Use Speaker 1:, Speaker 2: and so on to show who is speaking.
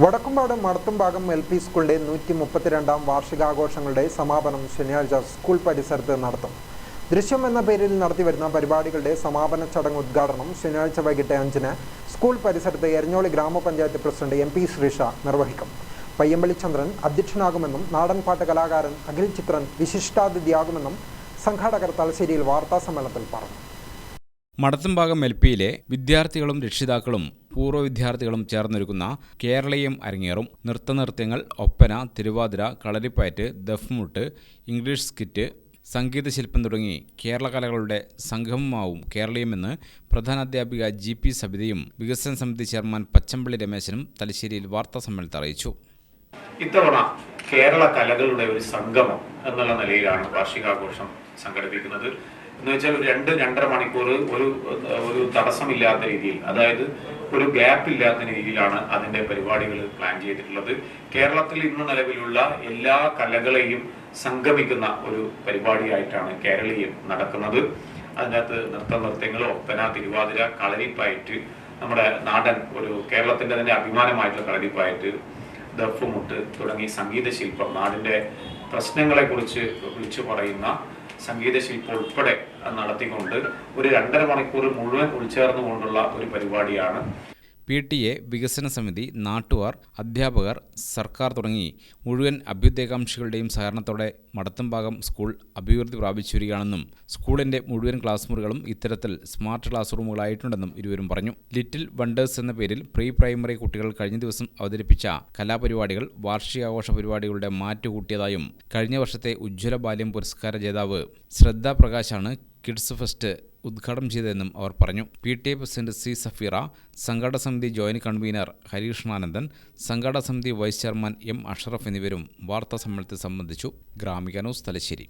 Speaker 1: Vadakkumpad മടത്തുംഭാഗം L P സ്കൂളിന്റെ നൂറ്റി മുപ്പത്തിരണ്ടാം വാർഷികാഘോഷങ്ങളുടെ സമാപനം ശനിയാഴ്ച സ്കൂൾ പരിസരത്ത് നടത്തും. ദൃശ്യം എന്ന പേരിൽ നടത്തിവരുന്ന പരിപാടികളുടെ സമാപന ചടങ്ങ് ഉദ്ഘാടനം ശനിയാഴ്ച വൈകിട്ട് അഞ്ചിന് സ്കൂൾ പരിസരത്ത് എരഞ്ഞോളി ഗ്രാമപഞ്ചായത്ത് പ്രസിഡന്റ് എം പി ശ്രീഷ നിർവഹിക്കും. പയ്യമ്പള്ളി ചന്ദ്രൻ അധ്യക്ഷനാകുമെന്നും നാടൻപാട്ട് കലാകാരൻ അഖിൽ ചിത്രൻ വിശിഷ്ടാതിഥിയാകുമെന്നും സംഘാടകർ തലശ്ശേരിയിൽ വാർത്താ സമ്മേളനത്തിൽ പറഞ്ഞു.
Speaker 2: മടത്തുംഭാഗം എൽ പിയിലെ വിദ്യാർത്ഥികളും രക്ഷിതാക്കളും പൂർവ വിദ്യാർത്ഥികളും ചേർന്നൊരുക്കുന്ന കേരളീയം അരങ്ങേറും നൃത്തനൃത്യങ്ങൾ ഒപ്പന തിരുവാതിര കളരിപ്പയറ്റ് ദഫ്മുട്ട് ഇംഗ്ലീഷ് സ്കിറ്റ് സംഗീതശില്പം തുടങ്ങി കേരള കലകളുടെ സംഗമമാവും കേരളീയമെന്ന് പ്രധാനാധ്യാപിക ജി പി സബിതയും വികസന സമിതി ചെയർമാൻ പച്ചമ്പള്ളി രമേശനും തലശ്ശേരിയിൽ വാർത്താ സമ്മേളനത്തിൽ അറിയിച്ചു.
Speaker 3: ഇത്തവണ കേരള കലകളുടെ ഒരു സംഗമം എന്നുള്ള നിലയിലാണ് വാർഷികാഘോഷം സംഘടിപ്പിക്കുന്നത്. എന്ന് വെച്ചാൽ ഒരു രണ്ട് രണ്ടര മണിക്കൂർ ഒരു ഒരു തടസ്സമില്ലാത്ത രീതിയിൽ അതായത് ഒരു ഗ്യാപ്പ് ഇല്ലാത്ത രീതിയിലാണ് അതിന്റെ പരിപാടികൾ പ്ലാൻ ചെയ്തിട്ടുള്ളത്. കേരളത്തിൽ ഇന്ന് നിലവിലുള്ള എല്ലാ കലകളെയും സംഗമിക്കുന്ന ഒരു പരിപാടിയായിട്ടാണ് കേരളീയം നടക്കുന്നത്. അതിനകത്ത് നൃത്ത നൃത്യങ്ങൾ ഒപ്പന തിരുവാതിര കളരിപ്പായിട്ട് നമ്മുടെ നാടൻ ഒരു കേരളത്തിന്റെ തന്നെ അഭിമാനമായിട്ടുള്ള കളരിപ്പായിട്ട് ദഫുമുട്ട് തുടങ്ങി സംഗീത ശില്പം നാടിന്റെ പ്രശ്നങ്ങളെ കുറിച്ച് വിളിച്ചു പറയുന്ന സംഗീത ശില്പം ഉൾപ്പെടെ നടത്തിക്കൊണ്ട് ഒരു രണ്ടര മണിക്കൂർ മുഴുവൻ ഉൾച്ചേർന്നുകൊണ്ടുള്ള ഒരു പരിപാടിയാണ്
Speaker 2: പി ടി എ വികസന സമിതി നാട്ടുകാർ അധ്യാപകർ സർക്കാർ തുടങ്ങി മുഴുവൻ അഭ്യുദയകാംക്ഷികളുടെയും സഹകരണത്തോടെ മടത്തുംഭാഗം സ്കൂൾ അഭിവൃദ്ധി പ്രാപിച്ചു വരികയാണെന്നും സ്കൂളിന്റെ മുഴുവൻ ക്ലാസ് മുറികളും ഇത്തരത്തിൽ സ്മാർട്ട് ക്ലാസ് റൂമുകളായിട്ടുണ്ടെന്നും ഇരുവരും പറഞ്ഞു. ലിറ്റിൽ വണ്ടേഴ്സ് എന്ന പേരിൽ പ്രീ പ്രൈമറി കുട്ടികൾ കഴിഞ്ഞ ദിവസം അവതരിപ്പിച്ച കലാപരിപാടികൾ വാർഷികാഘോഷ പരിപാടികളുടെ മാറ്റുകൂട്ടിയതായും കഴിഞ്ഞ വർഷത്തെ ഉജ്ജ്വല ബാല്യം പുരസ്കാര ജേതാവ് ശ്രദ്ധ പ്രകാശാണ് കിഡ്സ് ഫെസ്റ്റ് ഉദ്ഘാടനം ചെയ്തതെന്നും അവർ പറഞ്ഞു. P T A president C Safeera സംഘാടക സമിതി ജോയിന്റ് കൺവീനർ ഹരികൃഷ്ണാനന്ദൻ സംഘാടക സമിതി വൈസ് ചെയർമാൻ എം അഷറഫ് എന്നിവരും വാർത്താ സമ്മേളനത്തിൽ സംബന്ധിച്ചു. ഗ്രാമിക ന്യൂസ് തലശ്ശേരി.